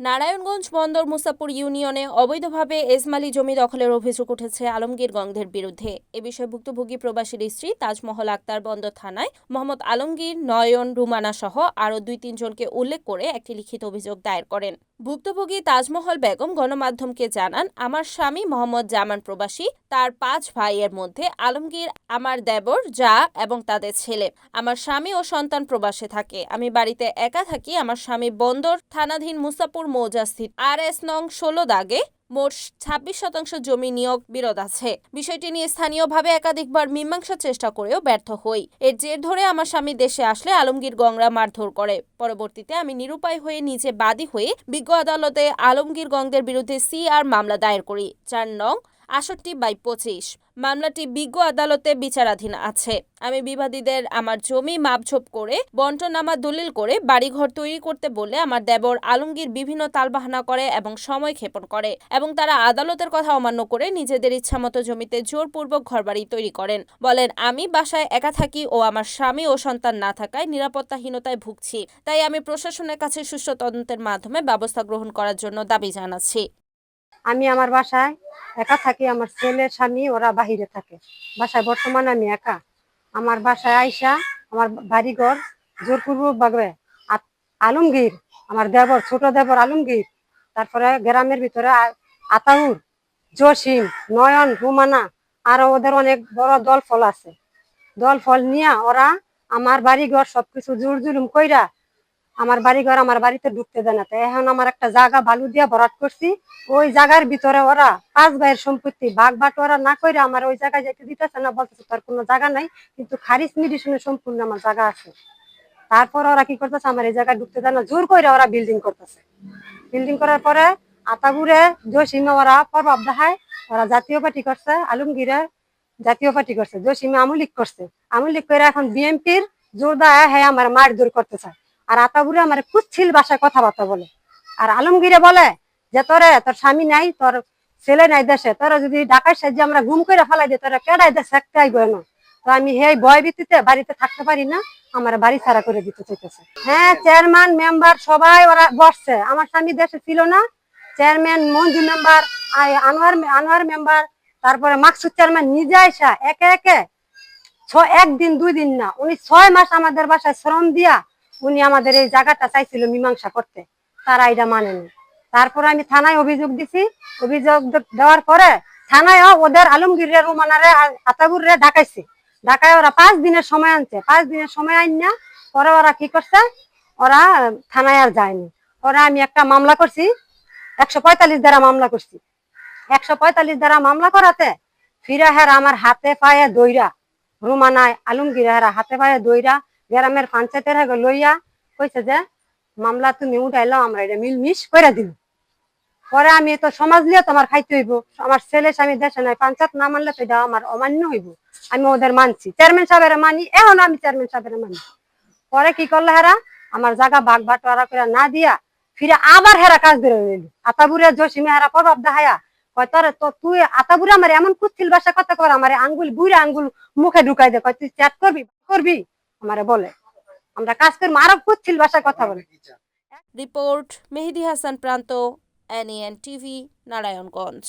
নারায়ণগঞ্জ বন্দর মুসাপুর ইউনিয়নে অবৈধভাবে এজমালি জমি দখলের অভিযোগ উঠেছে আলমগীর গঙ্গের বিরুদ্ধে। এ বিষয়ে ভুক্তভোগী প্রবাসীর স্ত্রী তাজমহল আক্তার বন্দর থানায় মোহাম্মদ আলমগীর, নয়ন, রুমানা সহ আরও দুই তিনজনকে উল্লেখ করে একটি লিখিত অভিযোগ দায়ের করেন। ভুক্তভোগী তাজমহল বেগম গণমাধ্যমকে জানান, আমার স্বামী মোহাম্মদ জামান প্রবাসী। তার পাঁচ ভাইয়ের মধ্যে আলমগীর, আমার দেবর, যা এবং তাদের ছেলে। আমার স্বামী ও সন্তান প্রবাসে থাকে। আমি বাড়িতে একা থাকি। আমার স্বামী বন্দর থানাধীন মুসাপুর মৌজাস্থিত আর এস নং ষোলো দাগে মোট ছাব্বিশ শতাংশ জমি নিয়োগ বিরোধ আছে। বিষয়টি নিয়ে স্থানীয়ভাবে একাধিকবার মীমাংসার চেষ্টা করেও ব্যর্থ হই। এর জের ধরে আমার স্বামী দেশে আসলে আলমগীর গংরা মারধর করে। পরবর্তীতে আমি নিরুপায় হয়ে নিজে বাদী হয়ে বিজ্ঞ আদালতে আলমগীর গংদের বিরুদ্ধে সি আর মামলা দায়ের করি। চার নং আষট্টি বাই পঁচিশ। মামলাটি বিজ্ঞ আদালতে বিচারাধীন আছে। আমি বিবাদীদের আমার জমি মাপঝোপ করে বন্টনামা দলিল করে, বাড়িঘর তৈরি করতে বলে আমার দেবর আলমগীর বিভিন্ন তালবাহানা করে এবং সময় ক্ষেপণ করে এবং তারা আদালতের কথা অমান্য করে নিজেদের ইচ্ছামতো জমিতে জোরপূর্বক ঘরবাড়ি তৈরি করেন। বলেন, আমি বাসায় একা থাকি ও আমার স্বামী ও সন্তান না থাকায় নিরাপত্তাহীনতায় ভুগছি। তাই আমি প্রশাসনের কাছে সুষ্ঠু তদন্তের মাধ্যমে ব্যবস্থা গ্রহণ করার জন্য দাবি জানাচ্ছি। আমি আমার বাসায় একা থাকি, আমার ছেলে, স্বামী, ওরা বাহিরে থাকে। বাসায় বর্তমানে আমি একা। আমার বাসায় আইসা আমার বাড়িঘর জোরপূর্বক আ- আলমগীর, আমার দেবর, ছোট দেবর আলমগীর, তারপরে গ্রামের ভিতরে আতাউর, জসিম, নয়ন রুমানা আরও ওদের অনেক বড় দল ফল আছে। দল ফল নিয়ে ওরা আমার বাড়িঘর সবকিছু জোর জুলুম কইরা আমার বাড়ি ঘর আমার বাড়িতে ঢুকতে দেয় না। এখন আমার একটা জায়গা বালু দিয়া ভরাট করছি। ওই জায়গার ভিতরে ওরা পাঁচ ভাইয়ের সম্পত্তি ভাগ বাটোয়ারা না করে আমার ওই জায়গায় যেতে দিতেছে না, বলতেছে তার কোনো জায়গা নাই, কিন্তু খারিজ মেডিসিনের সম্পূর্ণ আমার জায়গা আছে। তারপর ওরা কি করতেছে, আমার এই জায়গায় ঢুকতে দেয় না, জোর করে ওরা বিল্ডিং করতেছে। বিল্ডিং করার পরে আতাগুড়ে জসিমে ওরা প্রভাব দেখায়, ওরা জাতীয় পার্টি করছে, আলমগীরে জাতীয় পার্টি করছে, জসিমে আমলিক করছে। আমলিক করে এখন বিএনপির জোর দেয় হ্যাঁ আমার মার দূর করতে চায়। আর আতাগুড়ে আমার কুচ্ছিল ভাষায় কথাবার্তা বলে। আর আলমগীরে বলে যে, তোরে, তোর স্বামী নাই, তোর ছেলে নাই দেশে, তোরা যদি ঢাকায় সাহায্যে আমরা ঘুম করে ফেলাই দিই তোরা কেডাই দেশে একটা আইব না তো আমি সেই ভয় ভিত্তিতে বাড়িতে থাকতে পারি না, আমার বাড়ি ছাড়া করে দিতে চাইতেছে। হ্যাঁ চেয়ারম্যান, মেম্বার, সবাই ওরা বসছে। আমার স্বামী দেশে ছিল না। Chairman, Manju member Anwar Anwar member, তারপরে মাকসুদ চেয়ারম্যান নিজে আইসা, একে একে, ছ, একদিন, দুই দিন না, উনি ছয় মাস আমাদের বাসায় শ্রম দিয়া উনি আমাদের এই জায়গাটা চাইছিল মীমাংসা করতে। তারা এটা মানেনি। তারপরে আমি থানায় অভিযোগ দিছি। অভিযোগ দেওয়ার পরে থানায় ওদের আলমগীরের, রুমানারে আতাগুরে ঢাকাইছে ঢাকায় ওরা পাঁচ দিনের সময় আনছে। পাঁচ দিনের সময় আন না পরে ওরা কি করছে? ওরা থানায় আর যায়নি। ওরা আমি একটা মামলা করছি। একশো পঁয়তাল্লিশ দ্বারা মামলা করছি। একশো পঁয়তাল্লিশ দ্বারা মামলা করাতে ফিরা হের আমার হাতে পায়ে দইরা, রুমানায় আলমগীর হাতে পায়ে দইরা গ্রামের পঞ্চায়েতের হেগে লইয়া কইছে যে, মামলা তুমি উঠাইলাও আমরা এটা মিলমিশ করে দিব। পরে আমি তো সমাজ নিয়ে তোমার খাইতে হইব। আমার ছেলে স্বামী দেশে নাই, পঞ্চায়েত না মানলে তো এটা আমার অমান্য হইব। আমি ওদের মানছি। চেয়ারম্যান সাহেবের মানি, এখন আমি চেয়ারম্যান সাহেবের মানি। পরে কি করল হেরা? আমার জায়গা বাঘ বাটোয়ারা করে না দিয়া ফিরে আবার হেরা কাজ ধরে রইল আতাবুরে জসিমে হেরা প্রভাব দেখায়া কয় তো তুই আতাবুরে আমার এমন কুচ্ছিল বাসা কথা কর, আমার আঙ্গুল বুড়ে আঙ্গুল মুখে ঢুকাই দে। কয়, তুই চ্যাট করবি করবি? আমারে বলে। আমরা কাজ করি আরব কুচ্ছিল ভাষায় কথা বলে। রিপোর্ট, মেহেদি হাসান প্রান্ত এনএন টিভি, নারায়ণগঞ্জ।